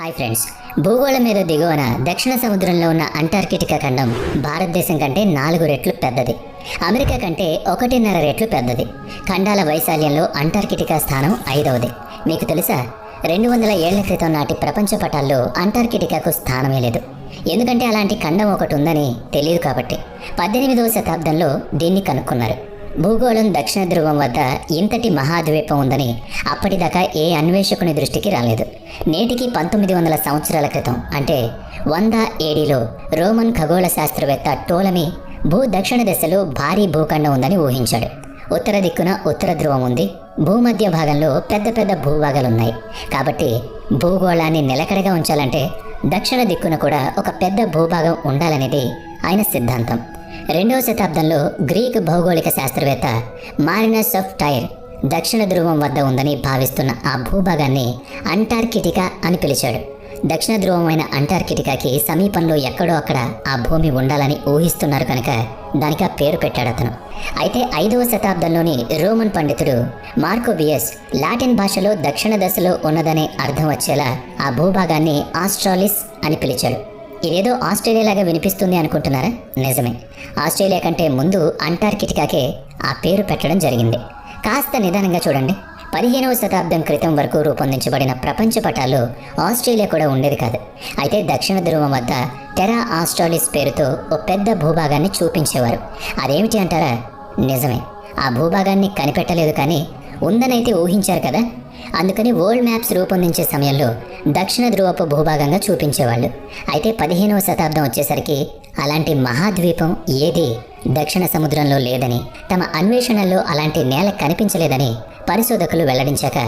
Hi friends భూగోళం మీద దిగువన దక్షిణ సముద్రంలో ఉన్న అంటార్కిటికా ఖండం భారతదేశం కంటే నాలుగు రెట్లు పెద్దది. అమెరికా కంటే ఒకటిన్నర రెట్లు పెద్దది. ఖండాల వైశాల్యంలో అంటార్కిటికా స్థానం ఐదవది. మీకు తెలుసా? రెండు వందల ఏళ్ళ క్రితం నాటి ప్రపంచ పటాల్లో అంటార్కిటికాకు స్థానమే లేదు. ఎందుకంటే అలాంటి ఖండం ఒకటి ఉందని తెలియదు కాబట్టి పద్దెనిమిదవ శతాబ్దంలో దీన్ని కనుక్కున్నారు. భూగోళం దక్షిణ ధ్రువం వద్ద ఇంతటి మహాద్వీపం ఉందని అప్పటిదాకా ఏ అన్వేషకుని దృష్టికి రాలేదు. నేటికి పంతొమ్మిది వందల సంవత్సరాల క్రితం అంటే వంద ఏడిలో రోమన్ ఖగోళ శాస్త్రవేత్త టోలమి భూ దక్షిణ దశలో భారీ భూఖండం ఉందని ఊహించాడు. ఉత్తర దిక్కున ఉత్తర ధ్రువం ఉంది. భూమధ్య భాగంలో పెద్ద పెద్ద భూభాగాలున్నాయి. కాబట్టి భూగోళాన్ని నిలకడగా ఉంచాలంటే దక్షిణ దిక్కున కూడా ఒక పెద్ద భూభాగం ఉండాలనేది ఆయన సిద్ధాంతం. రెండవ శతాబ్దంలో గ్రీక్ భౌగోళిక శాస్త్రవేత్త మారినస్ ఆఫ్ టైర్ దక్షిణ ధ్రువం వద్ద ఉందని భావిస్తున్న ఆ భూభాగాన్ని అంటార్కిటికా అని పిలిచాడు. దక్షిణ ధ్రువమైన అంటార్కిటికాకి సమీపంలో ఎక్కడో అక్కడ ఆ భూమి ఉండాలని ఊహిస్తున్నారు కనుక దానికి ఆ పేరు పెట్టాడు అతను. అయితే ఐదవ శతాబ్దంలోని రోమన్ పండితుడు మార్కోబియస్ లాటిన్ భాషలో దక్షిణ దశలో ఉన్నదనే అర్థం వచ్చేలా ఆ భూభాగాన్ని ఆస్ట్రాలిస్ అని పిలిచాడు. ఇదేదో ఆస్ట్రేలియాలాగా వినిపిస్తుంది అనుకుంటున్నారా? నిజమే. ఆస్ట్రేలియా కంటే ముందు అంటార్కిటికాకే ఆ పేరు పెట్టడం జరిగింది. కాస్త నిదానంగా చూడండి. పదిహేనవ శతాబ్దం క్రితం వరకు రూపొందించబడిన ప్రపంచ పటాల్లో ఆస్ట్రేలియా కూడా ఉండేది కాదు. అయితే దక్షిణ ధ్రువం వద్ద టెరా ఆస్ట్రాలిస్ పేరుతో ఓ పెద్ద భూభాగాన్ని చూపించేవారు. అదేమిటి అంటారా? నిజమే. ఆ భూభాగాన్ని కనిపెట్టలేదు కానీ ఉందనైతే ఊహించారు కదా? అందుకని వరల్డ్ మ్యాప్స్ రూపొందించే సమయంలో దక్షిణ ధ్రువపు భూభాగంగా చూపించేవాళ్ళు. అయితే పదిహేనవ శతాబ్దం వచ్చేసరికి అలాంటి మహాద్వీపం ఏది దక్షిణ సముద్రంలో లేదని తమ అన్వేషణల్లో అలాంటి నేల కనిపించలేదని పరిశోధకులు వెల్లడించాక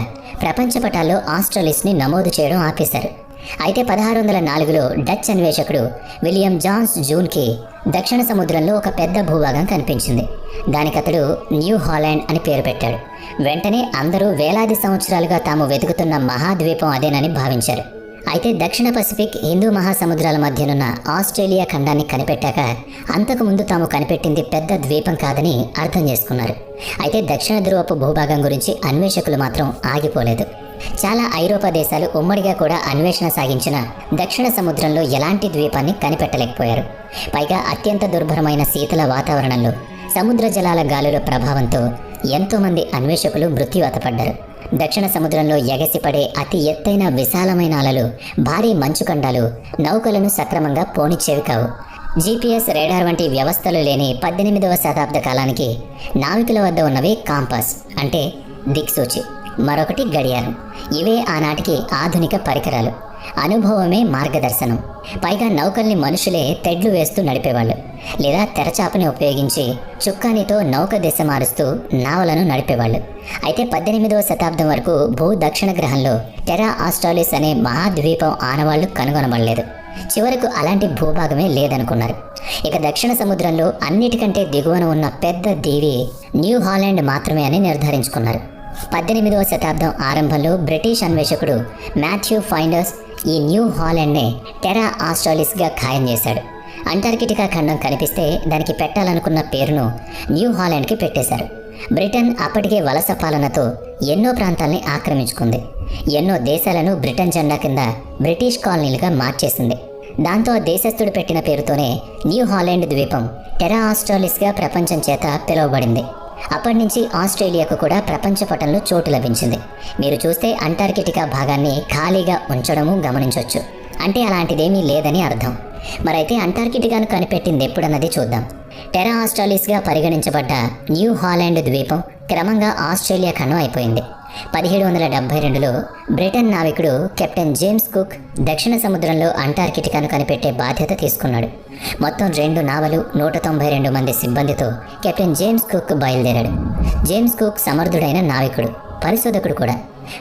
ప్రపంచ పటాల్లో ఆస్ట్రలిస్ని నమోదు చేయడం ఆపేశారు. అయితే పదహారు వందల నాలుగులో డచ్ అన్వేషకుడు విలియం జాన్స్ జూన్కి దక్షిణ సముద్రంలో ఒక పెద్ద భూభాగం కనిపించింది. దానికి అతడు న్యూ హాలాండ్ అని పేరు పెట్టాడు. వెంటనే అందరూ వేలాది సంవత్సరాలుగా తాము వెతుకుతున్న మహాద్వీపం అదేనని భావించారు. అయితే దక్షిణ పసిఫిక్ హిందూ మహాసముద్రాల మధ్యనున్న ఆస్ట్రేలియా ఖండాన్ని కనిపెట్టాక అంతకుముందు తాము కనిపెట్టింది పెద్ద ద్వీపం కాదని అర్థం చేసుకున్నారు. అయితే దక్షిణ ధ్రువపు భూభాగం గురించి అన్వేషకులు మాత్రం ఆగిపోలేదు. చాలా ఐరోపా దేశాలు ఉమ్మడిగా కూడా అన్వేషణ సాగించిన దక్షిణ సముద్రంలో ఎలాంటి ద్వీపాన్ని కనిపెట్టలేకపోయారు. పైగా అత్యంత దుర్భరమైన శీతల వాతావరణంలో సముద్ర జలాల గాలుల ప్రభావంతో ఎంతోమంది అన్వేషకులు మృత్యువాత పడ్డారు. దక్షిణ సముద్రంలో ఎగసిపడే అతి ఎత్తైన విశాలమైన అలలు భారీ మంచుకండాలు నౌకలను సక్రమంగా పోనిచ్చేవి కావు. జీపీఎస్ రేడార్ వంటి వ్యవస్థలు లేని పద్దెనిమిదవ శతాబ్ద కాలానికి నావికుల వద్ద ఉన్నవి కాంపాస్ అంటే దిక్సూచి. మరొకటి గడియారం. ఇవే ఆనాటికి ఆధునిక పరికరాలు. అనుభవమే మార్గదర్శనం. పైగా నౌకల్ని మనుషులే తెడ్లు వేస్తూ నడిపేవాళ్ళు. లేదా తెరచాపని ఉపయోగించి చుక్కానితో నౌక దిశ మారుస్తూ నావలను నడిపేవాళ్ళు. అయితే పద్దెనిమిదవ శతాబ్దం వరకు భూ దక్షిణ గ్రహంలో టెరా ఆస్ట్రాలిస్ అనే మహాద్వీపం ఆనవాళ్ళు కనుగొనబడలేదు. చివరకు అలాంటి భూభాగమే లేదనుకున్నారు. ఇక దక్షిణ సముద్రంలో అన్నిటికంటే దిగువన ఉన్న పెద్ద దీవి న్యూ హాలాండ్ మాత్రమే అని నిర్ధారించుకున్నారు. పద్దెనిమిదవ శతాబ్దం ఆరంభంలో బ్రిటిష్ అన్వేషకుడు మాథ్యూ ఫైండర్స్ ఈ న్యూ హాలెండ్నే టెరా ఆస్ట్రాలిస్గా ఖాయం చేశాడు. అంటార్కిటికా ఖండం కనిపిస్తే దానికి పెట్టాలనుకున్న పేరును న్యూ హాలాండ్కి పెట్టేశారు. బ్రిటన్ అప్పటికే వలస పాలనతో ఎన్నో ప్రాంతాల్ని ఆక్రమించుకుంది. ఎన్నో దేశాలను బ్రిటన్ జెండా కింద బ్రిటిష్ కాలనీలుగా మార్చేసింది. దాంతో దేశస్థుడు పెట్టిన పేరుతోనే న్యూ హాలాండ్ ద్వీపం టెరా ఆస్ట్రాలిస్గా ప్రపంచం చేత పిలువబడింది. అప్పటి నుంచి ఆస్ట్రేలియాకు కూడా ప్రపంచ పటంలో చోటు లభించింది. మీరు చూస్తే అంటార్కిటికా భాగాన్ని ఖాళీగా ఉంచడము గమనించవచ్చు అంటే అలాంటిదేమీ లేదని అర్థం. మరైతే అంటార్కిటికాను కనిపెట్టింది ఎప్పుడన్నది చూద్దాం. టెరా ఆస్ట్రాలిస్గా పరిగణించబడ్డ న్యూ హాలాండ్ ద్వీపం క్రమంగా ఆస్ట్రేలియా ఖండం అయిపోయింది. పదిహేడు వందల డెబ్బై రెండులో బ్రిటన్ నావికుడు కెప్టెన్ జేమ్స్ కుక్ దక్షిణ సముద్రంలో అంటార్కిటికాను కనిపెట్టే బాధ్యత తీసుకున్నాడు. మొత్తం రెండు నావలు నూట తొంభై రెండు మంది సిబ్బందితో కెప్టెన్ జేమ్స్ కుక్ బయలుదేరాడు. జేమ్స్ కుక్ సమర్థుడైన నావికుడు పరిశోధకుడు కూడా.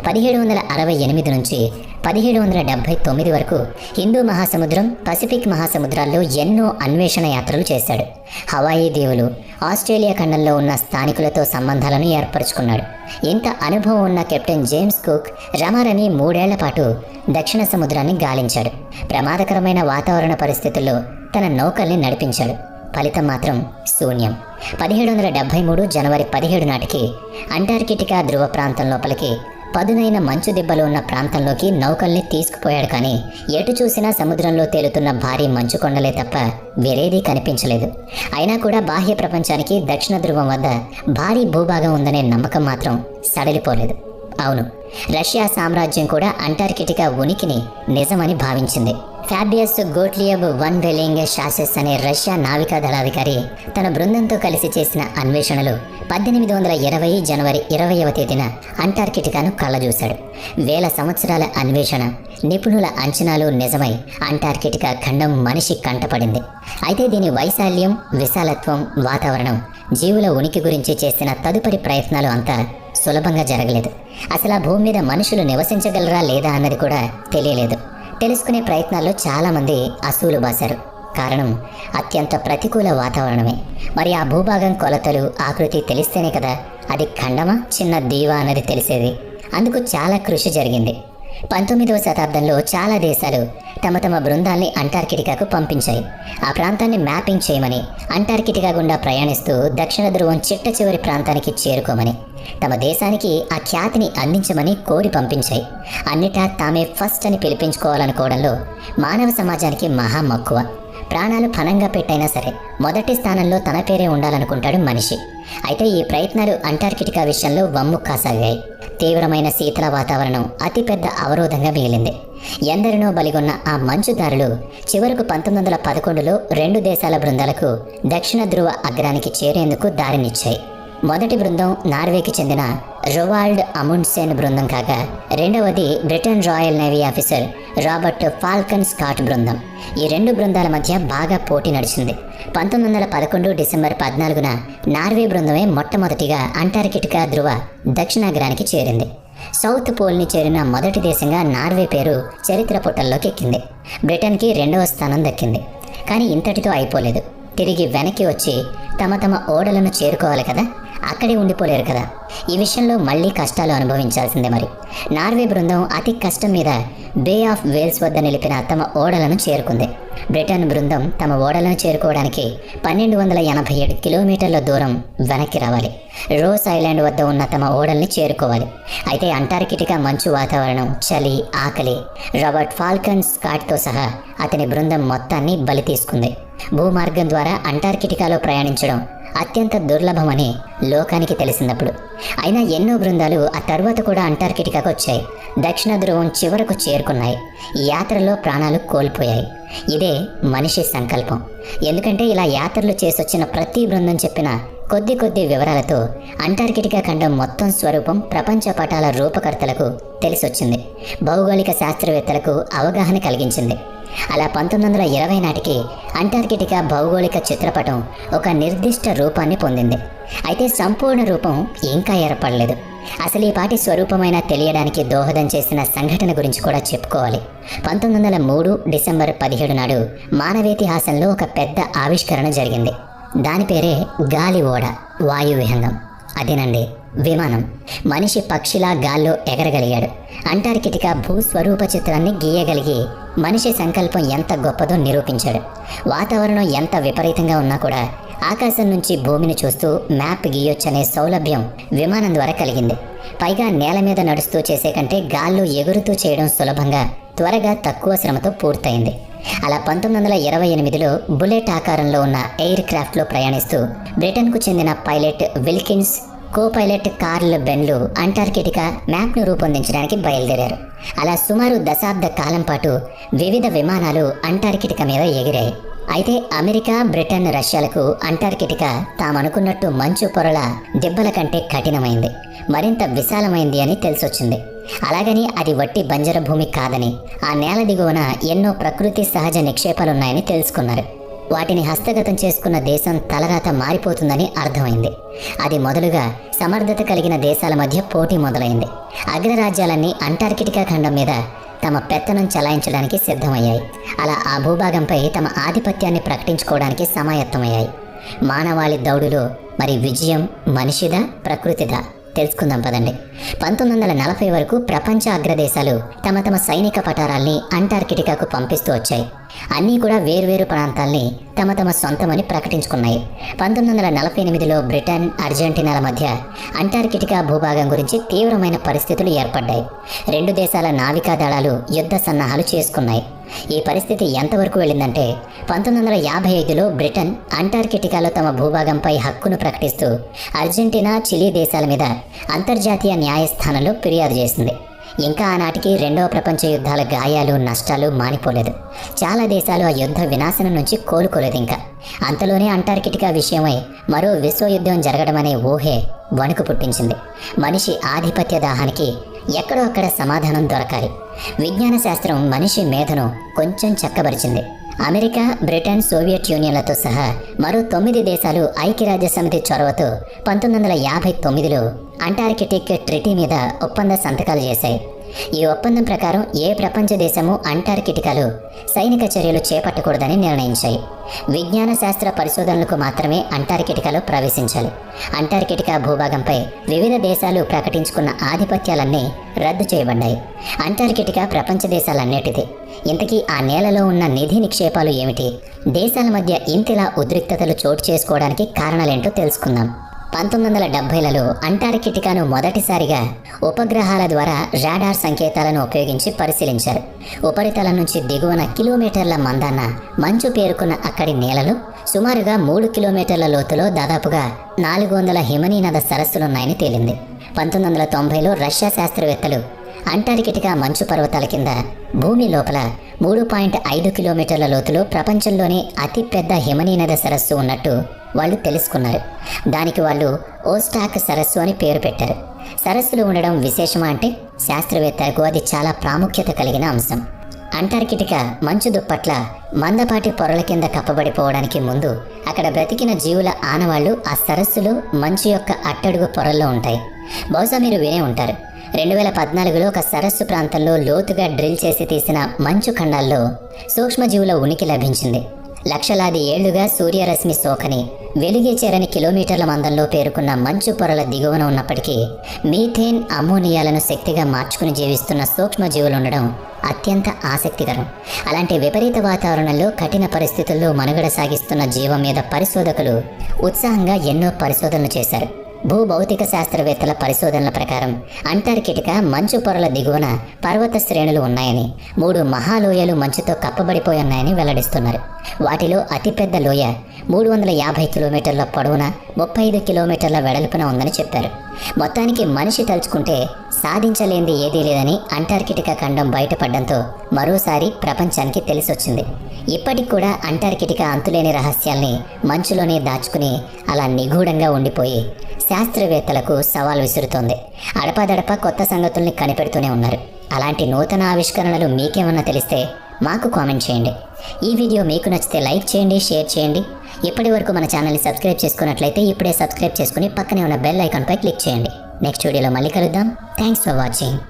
పదిహేడు వందల అరవై ఎనిమిది నుంచి పదిహేడు వందల డెబ్బై తొమ్మిది వరకు హిందూ మహాసముద్రం పసిఫిక్ మహాసముద్రాల్లో ఎన్నో అన్వేషణ యాత్రలు చేశాడు. హవాయి దీవులు ఆస్ట్రేలియా ఖండంలో ఉన్న స్థానికులతో సంబంధాలను ఏర్పరచుకున్నాడు. ఇంత అనుభవం ఉన్న కెప్టెన్ జేమ్స్ కుక్ రమారమి మూడేళ్ళ పాటు దక్షిణ సముద్రాన్ని గాలించాడు. ప్రమాదకరమైన వాతావరణ పరిస్థితుల్లో తన నౌకల్ని నడిపించాడు. ఫలితం మాత్రం శూన్యం. పదిహేడు వందల డెబ్బై మూడు జనవరి పదిహేడు నాటికి అంటార్కిటికా ధ్రువ ప్రాంతం లోపలికి పదునైన మంచు దిబ్బలు ఉన్న ప్రాంతంలోకి నౌకల్ని తీసుకుపోయాడు కానీ ఎటు చూసినా సముద్రంలో తేలుతున్న భారీ మంచు కొండలే తప్ప వేరేదీ కనిపించలేదు. అయినా కూడా బాహ్య ప్రపంచానికి దక్షిణ ధ్రువం వద్ద భారీ భూభాగం ఉందనే నమ్మకం మాత్రం సడలిపోలేదు. అవును రష్యా సామ్రాజ్యం కూడా అంటార్కిటికా ఉనికిని నిజమని భావించింది. ఫ్యాబియస్ గోట్లియబ్ వన్ వెలింగ్ షాసెస్ అనే రష్యా నావికా దళాధికారి తన బృందంతో కలిసి చేసిన అన్వేషణలు పద్దెనిమిది వందల ఇరవై జనవరి ఇరవైవ తేదీన అంటార్కిటికాను కళ్ళజూశాడు. వేల సంవత్సరాల అన్వేషణ నిపుణుల అంచనాలు నిజమై అంటార్కిటికా ఖండం మనిషి కంటపడింది. అయితే దీని వైశాల్యం విశాలత్వం వాతావరణం జీవుల ఉనికి గురించి చేసిన తదుపరి ప్రయత్నాలు అంతా సులభంగా జరగలేదు. అసలు ఆ భూమి మీద మనుషులు నివసించగలరా లేదా అన్నది కూడా తెలియలేదు. తెలుసుకునే ప్రయత్నాల్లో చాలామంది అసూలు బాశారు. కారణం అత్యంత ప్రతికూల వాతావరణమే. మరి ఆ భూభాగం కొలతలు ఆకృతి తెలిస్తేనే కదా అది ఖండమా చిన్న దీవా అన్నది తెలిసేది. అందుకు చాలా కృషి జరిగింది. పంతొమ్మిదవ శతాబ్దంలో చాలా దేశాలు తమ తమ బృందాల్ని అంటార్కిటికాకు పంపించాయి. ఆ ప్రాంతాన్ని మ్యాపింగ్ చేయమని అంటార్కిటికా గుండా ప్రయాణిస్తూ దక్షిణ ధ్రువం చిట్ట చివరి ప్రాంతానికి చేరుకోమని తమ దేశానికి ఆ ఖ్యాతిని అందించమని కోరి పంపించాయి. అన్నిటా తామే ఫస్ట్ అని పిలిపించుకోవాలనుకోవడంలో మానవ సమాజానికి మహా మక్కువ. ప్రాణాలు ఫలంగా పెట్టైనా సరే మొదటి స్థానంలో తన పేరే ఉండాలనుకుంటాడు మనిషి. అయితే ఈ ప్రయత్నాలు అంటార్కిటికా విషయంలో వమ్ము కాసాగాయి. తీవ్రమైన శీతల వాతావరణం అతిపెద్ద అవరోధంగా మిగిలింది. ఎందరినో బలిగొన్న ఆ మంచుదారులు చివరకు పంతొమ్మిది వందల పదకొండులో రెండు దేశాల బృందాలకు దక్షిణ ధ్రువ అగ్రానికి చేరేందుకు దారినిచ్చాయి. మొదటి బృందం నార్వేకి చెందిన రొవాల్డ్ అముండ్సేన్ బృందం కాగా రెండవది Britain royal navy officer Robert Falcon Scott బృందం. ఈ రెండు బృందాల మధ్య బాగా పోటీ నడిచింది. పంతొమ్మిది వందల పదకొండు డిసెంబర్ పద్నాలుగున నార్వే బృందమే మొట్టమొదటిగా అంటార్కిటికా ధృవ దక్షిణాగ్రానికి చేరింది. సౌత్ పోల్ని చేరిన మొదటి దేశంగా నార్వే పేరు చరిత్ర పుటల్లోకి ఎక్కింది. బ్రిటన్కి రెండవ స్థానం దక్కింది. కానీ ఇంతటితో అయిపోలేదు. తిరిగి వెనక్కి వచ్చి తమ తమ ఓడలను చేరుకోవాలి కదా? అక్కడే ఉండిపోలేరు కదా. ఈ విషయంలో మళ్ళీ కష్టాలు అనుభవించాల్సిందే మరి. నార్వే బృందం అతి కష్టం మీద బే ఆఫ్ వేల్స్ వద్ద నిలిపిన తమ ఓడలను చేరుకుంది. బ్రిటన్ బృందం తమ ఓడలను చేరుకోవడానికి పన్నెండు వందల ఎనభై ఏడు కిలోమీటర్ల దూరం వెనక్కి రావాలి. రోస్ ఐలాండ్ వద్ద ఉన్న తమ ఓడల్ని చేరుకోవాలి. అయితే అంటార్కిటికా మంచు వాతావరణం చలి ఆకలి రాబర్ట్ ఫాల్కన్ స్కాట్తో సహా అతని బృందం మొత్తాన్ని బలి తీసుకుంది. భూమార్గం ద్వారా అంటార్కిటికాలో ప్రయాణించడం అత్యంత దుర్లభమని లోకానికి తెలిసినప్పుడు. అయినా ఎన్నో బృందాలు ఆ తర్వాత కూడా అంటార్కిటికాకు వచ్చాయి. దక్షిణ ధ్రువం చివరకు చేరుకున్నాయి. యాత్రలో ప్రాణాలు కోల్పోయాయి. ఇదే మనిషి సంకల్పం. ఎందుకంటే ఇలా యాత్రలు చేసొచ్చిన ప్రతి బృందం చెప్పిన కొద్ది కొద్ది వివరాలతో అంటార్కిటికా ఖండం మొత్తం స్వరూపం ప్రపంచ పటాల రూపకర్తలకు తెలిసొచ్చింది. భౌగోళిక శాస్త్రవేత్తలకు అవగాహన కలిగించింది. అలా పంతొమ్మిది వందల ఇరవై నాటికి అంటార్కిటికా భౌగోళిక చిత్రపటం ఒక నిర్దిష్ట రూపాన్ని పొందింది. అయితే సంపూర్ణ రూపం ఇంకా ఏర్పడలేదు. అసలు ఈ పాటి స్వరూపమైన తెలియడానికి దోహదం చేసిన సంఘటన గురించి కూడా చెప్పుకోవాలి. పంతొమ్మిది వందల మూడు డిసెంబర్ పదిహేడు నాడు మానవేతిహాసంలో ఒక పెద్ద ఆవిష్కరణ జరిగింది. దాని పేరే గాలి ఓడ వాయు విహంగం అదేనండి విమానం. మనిషి పక్షిలా గాల్లో ఎగరగలిగాడు. అంటార్కిటికా భూస్వరూప చిత్రాన్ని గీయగలిగి మనిషి సంకల్పం ఎంత గొప్పదో నిరూపించాడు. వాతావరణం ఎంత విపరీతంగా ఉన్నా కూడా ఆకాశం నుంచి భూమిని చూస్తూ మ్యాప్ గీయొచ్చనే సౌలభ్యం విమానం ద్వారా కలిగింది. పైగా నేల మీద నడుస్తూ చేసే కంటే గాల్లో ఎగురుతూ చేయడం సులభంగా త్వరగా తక్కువ శ్రమతో పూర్తయింది. అలా పంతొమ్మిది వందల ఇరవై ఎనిమిదిలో బుల్లెట్ ఆకారంలో ఉన్న ఎయిర్ క్రాఫ్ట్లో ప్రయాణిస్తూ బ్రిటన్కు చెందిన pilot Wilkins co pilot Carl బెన్లు Antarctica మ్యాప్ను రూపొందించడానికి బయలుదేరారు. అలా సుమారు దశాబ్ద కాలం పాటు వివిధ విమానాలు అంటార్కిటికా మీద ఎగిరాయి. అయితే అమెరికా బ్రిటన్ రష్యాలకు అంటార్కిటికా తామనుకున్నట్టు మంచు పొరల దెబ్బల కంటే కఠినమైంది. మరింత విశాలమైంది అని తెలిసొచ్చింది. అలాగని అది వట్టి బంజర భూమి కాదని ఆ నేల దిగువన ఎన్నో ప్రకృతి సహజ నిక్షేపాలున్నాయని తెలుసుకున్నారు. వాటిని హస్తగతం చేసుకున్న దేశం తలరాత మారిపోతుందని అర్థమైంది. అది మొదలుగా సమర్థత కలిగిన దేశాల మధ్య పోటీ మొదలైంది. అగ్రరాజ్యాలన్నీ అంటార్కిటికా ఖండం మీద తమ పెత్తనం చలాయించడానికి సిద్ధమయ్యాయి. అలా ఆ భూభాగంపై తమ ఆధిపత్యాన్ని ప్రకటించుకోవడానికి సమాయత్తమయ్యాయి. మానవాళి దౌడులో మరి విజయం మనిషిదా ప్రకృతిదా? తెలుసుకుందాం పదండి. పంతొమ్మిది వందల నలభై వరకు ప్రపంచ అగ్రదేశాలు తమ తమ సైనిక పటారాల్ని అంటార్కిటికాకు పంపిస్తూ వచ్చాయి. అన్నీ కూడా వేర్వేరు ప్రాంతాల్ని తమ తమ సొంతమని ప్రకటించుకున్నాయి. పంతొమ్మిది వందల నలభై ఎనిమిదిలో బ్రిటన్ అర్జెంటీనాల మధ్య అంటార్కిటికా భూభాగం గురించి తీవ్రమైన పరిస్థితులు ఏర్పడ్డాయి. రెండు దేశాల నావికా దళాలు యుద్ధ సన్నాహాలు చేసుకున్నాయి. ఈ పరిస్థితి ఎంతవరకు వెళ్ళిందంటే పంతొమ్మిది వందల యాభై ఐదులో బ్రిటన్ అంటార్కిటికాలో తమ భూభాగంపై హక్కును ప్రకటిస్తూ అర్జెంటీనా చిలీ దేశాల మీద అంతర్జాతీయ న్యాయస్థానంలో ఫిర్యాదు చేసింది. ఇంకా ఆనాటికి రెండవ ప్రపంచ యుద్ధాల గాయాలు నష్టాలు మానిపోలేదు. చాలా దేశాలు ఆ యుద్ధ వినాశనం నుంచి కోలుకోలేదు ఇంకా. అంతలోనే అంటార్కిటికా విషయమై మరో విశ్వయుద్ధం జరగడమనే ఊహే వణుకు పుట్టించింది. మనిషి ఆధిపత్య దాహానికి ఎక్కడో అక్కడ సమాధానం దొరకాలి. విజ్ఞాన శాస్త్రం మనిషి మేధను కొంచెం చక్కబరిచింది. అమెరికా బ్రిటన్ సోవియట్ యూనియన్లతో సహా మరో తొమ్మిది దేశాలు ఐక్యరాజ్య సమితి చొరవతో పంతొమ్మిది వందల యాభై తొమ్మిదిలో అంటార్కిటిక్ ట్రిటీ మీద ఒప్పంద సంతకాలు చేశాయి. ఈ ఒప్పందం ప్రకారం ఏ ప్రపంచ దేశము అంటార్కిటికాలు సైనిక చర్యలు చేపట్టకూడదని నిర్ణయించాయి. విజ్ఞాన శాస్త్ర పరిశోధనలకు మాత్రమే అంటార్కిటికాలో ప్రవేశించాలి. అంటార్కిటికా భూభాగంపై వివిధ దేశాలు ప్రకటించుకున్న ఆధిపత్యాలన్నీ రద్దు చేయబడ్డాయి. అంటార్కిటికా ప్రపంచ దేశాలన్నిటిది. ఇంతకీ ఆ నేలలో ఉన్న నిధి నిక్షేపాలు ఏమిటి? దేశాల మధ్య ఇంతిలా ఉద్రిక్తతలు చోటు చేసుకోవడానికి కారణాలేంటో తెలుసుకుందాం. పంతొమ్మిది వందల డెబ్బైలలో అంటార్కిటికాను మొదటిసారిగా ఉపగ్రహాల ద్వారా రాడార్ సంకేతాలను ఉపయోగించి పరిశీలించారు. ఉపరితలం నుంచి దిగువన కిలోమీటర్ల మందాన మంచు పేరుకున్న అక్కడి నేలలు సుమారుగా మూడు కిలోమీటర్ల లోతులో దాదాపుగా నాలుగు వందల హిమనీనద సరస్సులున్నాయని తేలింది. పంతొమ్మిది వందల తొంభైలో రష్యా శాస్త్రవేత్తలు అంటార్కిటికా మంచు పర్వతాల కింద భూమి లోపల మూడు పాయింట్ ఐదు కిలోమీటర్ల లోతులో ప్రపంచంలోనే అతిపెద్ద హిమనీనద సరస్సు ఉన్నట్టు వాళ్ళు తెలుసుకున్నారు. దానికి వాళ్ళు ఓస్టాక్ సరస్సు అని పేరు పెట్టారు. సరస్సులు ఉండడం విశేషమా అంటే శాస్త్రవేత్తలకు అది చాలా ప్రాముఖ్యత కలిగిన అంశం. అంటార్కిటిక మంచు దుప్పట్ల మందపాటి పొరల కింద కప్పబడిపోవడానికి ముందు అక్కడ బ్రతికిన జీవుల ఆనవాళ్ళు ఆ సరస్సులు మంచు యొక్క అట్టడుగు పొరల్లో ఉంటాయి. బహుశా మీరు వినే ఉంటారు. రెండు వేల పద్నాలుగులో ఒక సరస్సు ప్రాంతంలో లోతుగా డ్రిల్ చేసి తీసిన మంచు ఖండాల్లో సూక్ష్మజీవుల ఉనికి లభించింది. లక్షలాది ఏళ్ళుగా సూర్యరశ్మి సోకని వెలుగే చేరని కిలోమీటర్ల మందంలో పేరుకున్న మంచు పొరల దిగువన ఉన్నప్పటికీ మీథేన్ అమ్మోనియాలను శక్తిగా మార్చుకుని జీవిస్తున్న సూక్ష్మజీవులు ఉండడం అత్యంత ఆసక్తికరం. అలాంటి విపరీత వాతావరణంలో కఠిన పరిస్థితుల్లో మనుగడ సాగిస్తున్న జీవం మీద పరిశోధకులు ఉత్సాహంగా ఎన్నో పరిశోధనలు చేశారు. భూభౌతిక శాస్త్రవేత్తల పరిశోధనల ప్రకారం అంటార్కిటికా మంచు పొరల దిగువన పర్వత శ్రేణులు ఉన్నాయని మూడు మహాలోయలు మంచుతో కప్పబడిపోయి ఉన్నాయని వెల్లడిస్తున్నారు. వాటిలో అతిపెద్ద లోయ మూడు వందల యాభై కిలోమీటర్ల పొడవున ముప్పై ఐదు కిలోమీటర్ల వెడల్పున ఉందని చెప్పారు. మొత్తానికి మనిషి తలుచుకుంటే సాధించలేంది ఏదీ లేదని అంటార్కిటికా ఖండం బయటపడడంతో మరోసారి ప్రపంచానికి తెలిసొచ్చింది. ఇప్పటికి కూడా అంటార్కిటికా అంతులేని రహస్యాల్ని మంచులోనే దాచుకుని అలా నిగూఢంగా ఉండిపోయి శాస్త్రవేత్తలకు సవాల్ విసురుతోంది. అడపాదడపా కొత్త సంగతుల్ని కనిపెడుతూనే ఉన్నారు. అలాంటి నూతన ఆవిష్కరణలు మీకేమన్నా తెలిస్తే మాకు కామెంట్ చేయండి. ఈ వీడియో మీకు నచ్చితే లైక్ చేయండి షేర్ చేయండి. ఇప్పటి వరకు మన ఛానల్ని సబ్స్క్రైబ్ చేసుకున్నట్లయితే ఇప్పుడే సబ్స్క్రైబ్ చేసుకుని పక్కనే ఉన్న బెల్ ఐకాన్పై క్లిక్ చేయండి. నెక్స్ట్ వీడియోలో మళ్ళీ కలుద్దాం. Thanks for watching